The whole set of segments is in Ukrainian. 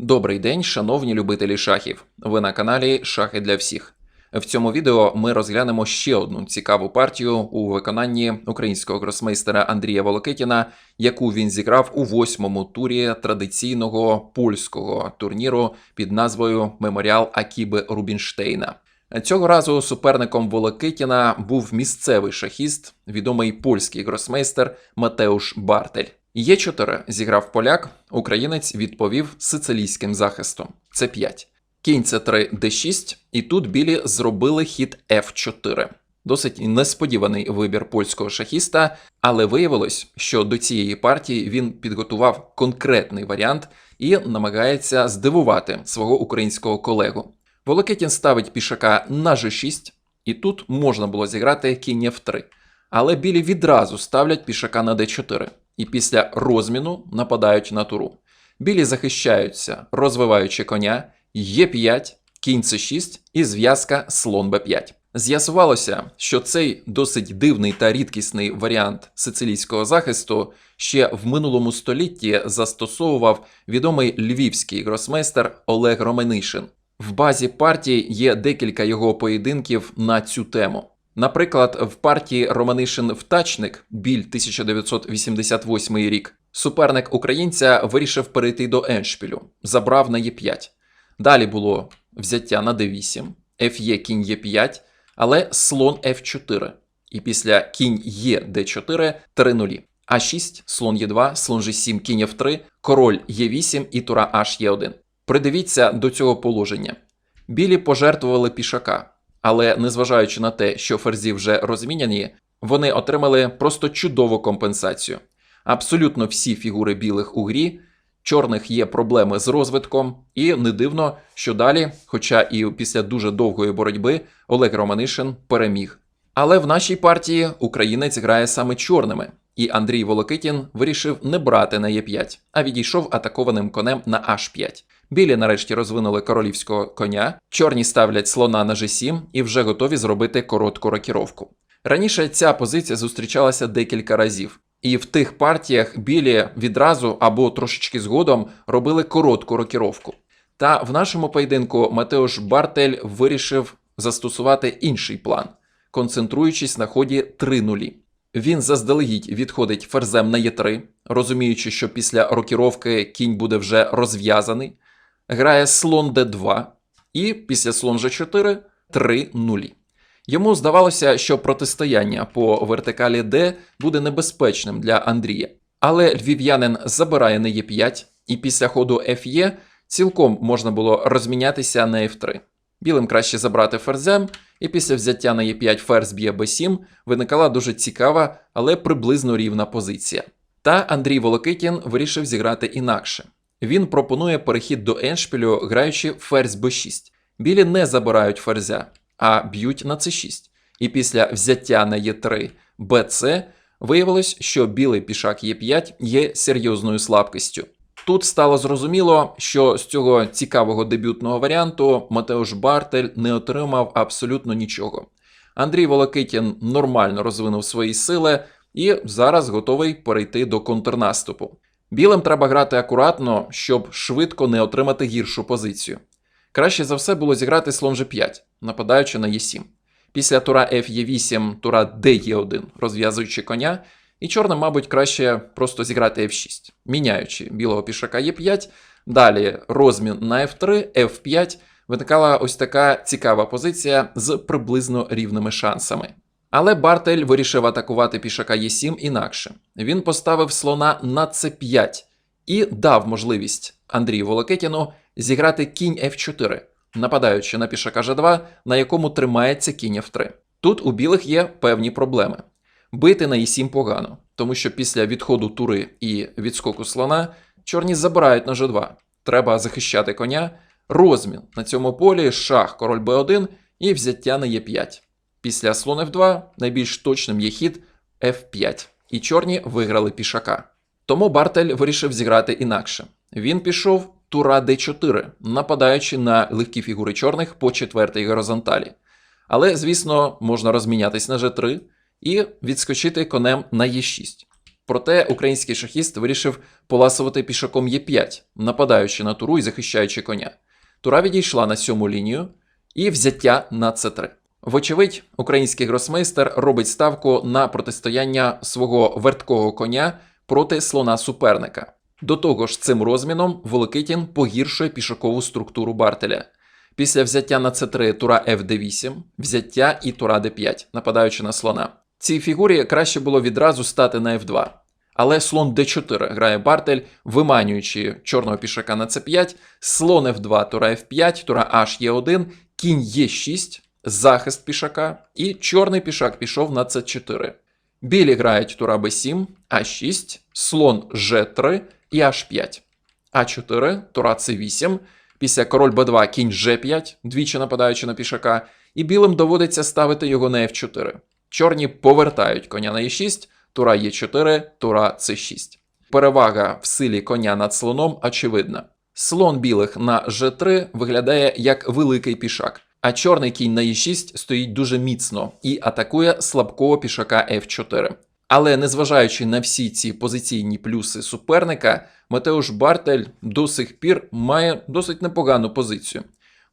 Добрий день, шановні любителі шахів. Ви на каналі Шахи для всіх. В цьому відео ми розглянемо ще одну цікаву партію у виконанні українського гросмейстера Андрія Волокитіна, яку він зіграв у восьмому турі традиційного польського турніру під назвою Меморіал Акіби Рубінштейна. Цього разу суперником Волокитіна був місцевий шахіст, відомий польський гросмейстер Матеуш Бартель. Є 4 зіграв поляк, українець відповів сицилійським захистом. Це 5. Кінь це 3 d6, і тут білі зробили хід F4. Досить несподіваний вибір польського шахіста, але виявилось, що до цієї партії він підготував конкретний варіант і намагається здивувати свого українського колегу. Волокитін ставить пішака на G6, і тут можна було зіграти кінь F3. Але білі відразу ставлять пішака на d4 і після розміну нападають на туру. Білі захищаються, розвиваючи коня, Е5, кінь С6 і зв'язка слон Б5. З'ясувалося, що цей досить дивний та рідкісний варіант сицилійського захисту ще в минулому столітті застосовував відомий львівський гросмейстер Олег Романишин. В базі партії є декілька його поєдинків на цю тему. Наприклад, в партії Романишин Втачник біль 1988 рік суперник українця вирішив перейти до Еншпілю, забрав на Е5. Далі було взяття на d8, Ф'є кінь Е5, але слон F4. І після кінь Е d4 3 нулі. А6, слон Е2, слон G7, кінь F3, король Е8 і тура H Е1. Придивіться до цього положення. Білі пожертвували пішака, але незважаючи на те, що ферзі вже розміняні, вони отримали просто чудову компенсацію. Абсолютно всі фігури білих у грі, чорних є проблеми з розвитком, і не дивно, що далі, хоча і після дуже довгої боротьби, Олег Романишин переміг. Але в нашій партії українець грає саме чорними, і Андрій Волокитін вирішив не брати на Е5, а відійшов атакованим конем на H5. Білі нарешті розвинули королівського коня, чорні ставлять слона на G7 і вже готові зробити коротку рокіровку. Раніше ця позиція зустрічалася декілька разів, і в тих партіях білі відразу або трошечки згодом робили коротку рокіровку. Та в нашому поєдинку Матеуш Бартель вирішив застосувати інший план, концентруючись на ході 3 нулі. Він заздалегідь відходить ферзем на Е3, розуміючи, що після рокіровки кінь буде вже розв'язаний, грає слон d2 і після слон g4 3 нулі. Йому здавалося, що протистояння по вертикалі D буде небезпечним для Андрія. Але львів'янин забирає на Е5, і після ходу Ф'є цілком можна було розмінятися на F3. Білим краще забрати ферзем, і після взяття на Е5 ферзь б'є Б7 виникала дуже цікава, але приблизно рівна позиція. Та Андрій Волокитін вирішив зіграти інакше. Він пропонує перехід до Еншпілю, граючи ферзь Б6. Білі не забирають ферзя, а б'ють на С6. І після взяття на Е3 БЦ виявилось, що білий пішак Е5 є серйозною слабкістю. Тут стало зрозуміло, що з цього цікавого дебютного варіанту Матеуш Бартель не отримав абсолютно нічого. Андрій Волокитін нормально розвинув свої сили і зараз готовий перейти до контрнаступу. Білим треба грати акуратно, щоб швидко не отримати гіршу позицію. Краще за все було зіграти слон G5, нападаючи на Е7. Після тура F8, тура DE1, розв'язуючи коня, і чорним, мабуть, краще просто зіграти F6, міняючи білого пішака Е5. Далі розмін на F3, F5. Виникала ось така цікава позиція з приблизно рівними шансами. Але Бартель вирішив атакувати пішака Е7 інакше. Він поставив слона на С5 і дав можливість Андрію Волокетіну зіграти кінь F4, нападаючи на пішака G2, на якому тримається кінь F3. Тут у білих є певні проблеми. Бити на E7 погано, тому що після відходу тури і відскоку слона чорні забирають на G2. Треба захищати коня. Розмін на цьому полі шах король b1 і взяття на Е5. Після слон F2 найбільш точним є хід F5, і чорні виграли пішака. Тому Бартель вирішив зіграти інакше. Він пішов тура d4, нападаючи на легкі фігури чорних по четвертій горизонталі. Але, звісно, можна розмінятись на G3 і відскочити конем на Е6. Проте український шахіст вирішив поласувати пішаком Е5, нападаючи на туру і захищаючи коня. Тура відійшла на сьому лінію і взяття на С3. Вочевидь, український гросмейстер робить ставку на протистояння свого верткого коня проти слона суперника. До того ж, цим розміном Волокитін погіршує пішакову структуру Бартеля. Після взяття на С3 тура Фд8, взяття і тура Д5, нападаючи на слона. Цій фігурі краще було відразу стати на F2. Але слон d4 грає Бартель, виманюючи чорного пішака на c5, слон f2, тура f5, тура h e1, кінь e6, захист пішака, і чорний пішак пішов на c4. Білі грають тура b7, а6, слон g3 і h5. а4, тура c8, після король b2, кінь g5, двічі нападаючи на пішака, і білим доводиться ставити його на f4. Чорні повертають коня на e6, тура Е4, тура С6. Перевага в силі коня над слоном очевидна. Слон білих на Ж3 виглядає як великий пішак, а чорний кінь на Е6 стоїть дуже міцно і атакує слабкого пішака F4. Але незважаючи на всі ці позиційні плюси суперника, Матеуш Бартель до сих пір має досить непогану позицію.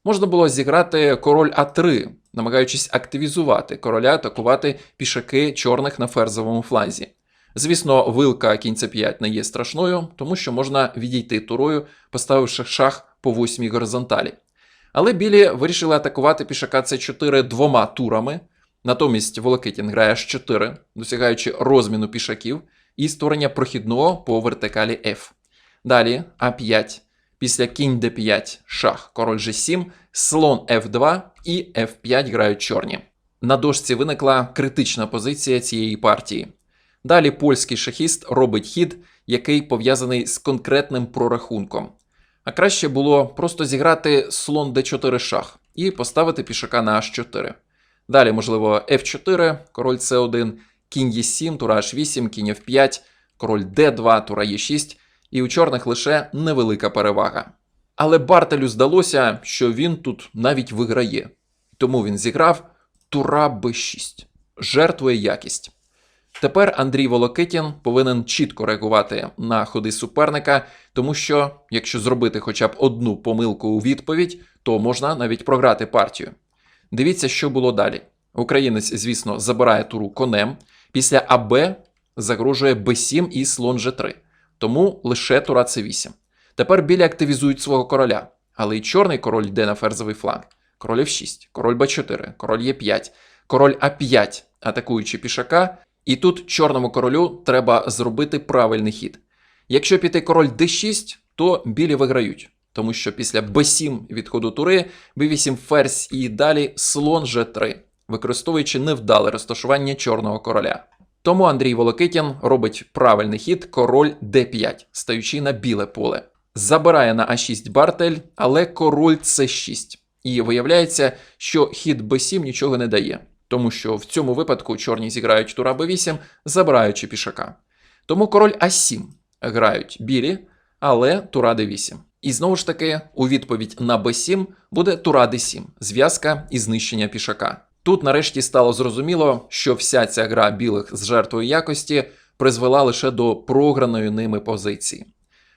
Можна було зіграти король А3, намагаючись активізувати короля, атакувати пішаки чорних на ферзовому фланзі. Звісно, вилка кінця 5 не є страшною, тому що можна відійти турою, поставивши шах по восьмій горизонталі. Але білі вирішили атакувати пішака С4 двома турами. Натомість Волокитін грає H4, досягаючи розміну пішаків і створення прохідного по вертикалі F. Далі А5. Після кінь d5, шах, король g7, слон f2 і f5 грають чорні. На дошці виникла критична позиція цієї партії. Далі польський шахіст робить хід, який пов'язаний з конкретним прорахунком. А краще було просто зіграти слон d4 шах і поставити пішака на h4. Далі, можливо, f4, король c1, кінь e7, тура h8, кінь f5, король d2, тура e6 і у чорних лише невелика перевага. Але Бартелю здалося, що він тут навіть виграє, тому він зіграв тура Б6, жертвує якість. Тепер Андрій Волокитін повинен чітко реагувати на ходи суперника, тому що якщо зробити хоча б одну помилку у відповідь, то можна навіть програти партію. Дивіться, що було далі. Українець, звісно, забирає туру конем. Після АБ загрожує Б7 і слон Ж3 тому лише тура С8. Тепер білі активізують свого короля, але й чорний король йде на ферзовий фланг. Король F6, король Б4, король Е5, король А5, атакуючи пішака. І тут чорному королю треба зробити правильний хід. Якщо піти король d6, то білі виграють, тому що після b7 відходу тури, b8 ферзь і далі слон g3, використовуючи невдале розташування чорного короля. Тому Андрій Волокитін робить правильний хід король d5, стаючи на біле поле. Забирає на а6 Бартель, але король c6. І виявляється, що хід b7 нічого не дає, тому що в цьому випадку чорні зіграють тура b8, забираючи пішака. Тому король а7 грають білі, але тура d8. І знову ж таки, у відповідь на b7 буде тура d7, зв'язка і знищення пішака. Тут нарешті стало зрозуміло, що вся ця гра білих з жертвою якості призвела лише до програної ними позиції.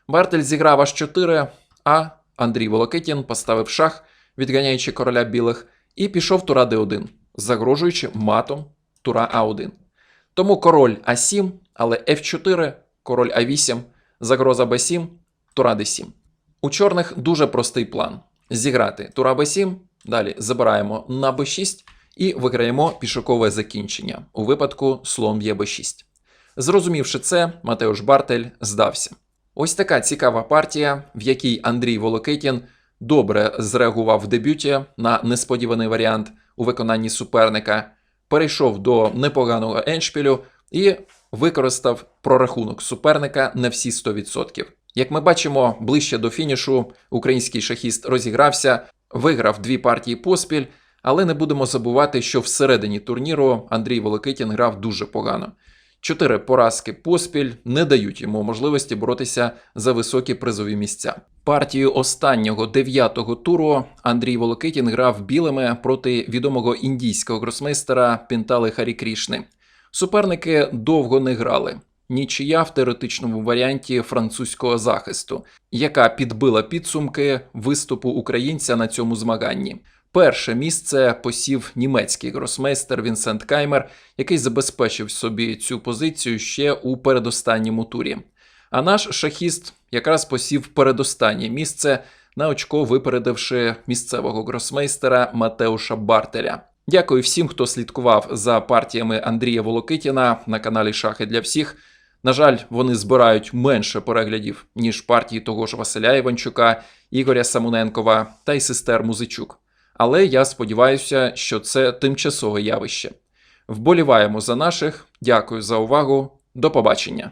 Бартель зіграв аж 4, а Андрій Волокитін поставив шах, відганяючи короля білих, і пішов тура d1, загрожуючи матом тура а1. Тому король а7, але f4, король а8, загроза b7, тура d7. У чорних дуже простий план: зіграти тура b7, далі забираємо на b6 і виграємо пішокове закінчення у випадку слон б'є b6. Зрозумівши це, Матеуш Бартель здався. Ось така цікава партія, в якій Андрій Волокитін добре зреагував в дебюті на несподіваний варіант у виконанні суперника, перейшов до непоганого еншпілю і використав прорахунок суперника на всі 100%. Як ми бачимо, ближче до фінішу український шахіст розігрався, виграв дві партії поспіль. Але не будемо забувати, що всередині турніру Андрій Волокитін грав дуже погано. Чотири поразки поспіль не дають йому можливості боротися за високі призові місця. Партію останнього дев'ятого туру Андрій Волокитін грав білими проти відомого індійського гросмейстера Пінтали Харі Крішни. Суперники довго не грали. нічия в теоретичному варіанті французького захисту, яка підбила підсумки виступу українця на цьому змаганні. Перше місце посів німецький гросмейстер Вінсент Каймер, який забезпечив собі цю позицію ще у передостанньому турі. А наш шахіст якраз посів передостаннє місце, на очко випередивши місцевого гросмейстера Матеуша Бартеря. Дякую всім, хто слідкував за партіями Андрія Волокитіна на каналі Шахи для всіх. На жаль, вони збирають менше переглядів, ніж партії того ж Василя Іванчука, Ігоря Самуненкова та й сестер Музичук. Але я сподіваюся, що це тимчасове явище. Вболіваємо за наших. Дякую за увагу. До побачення.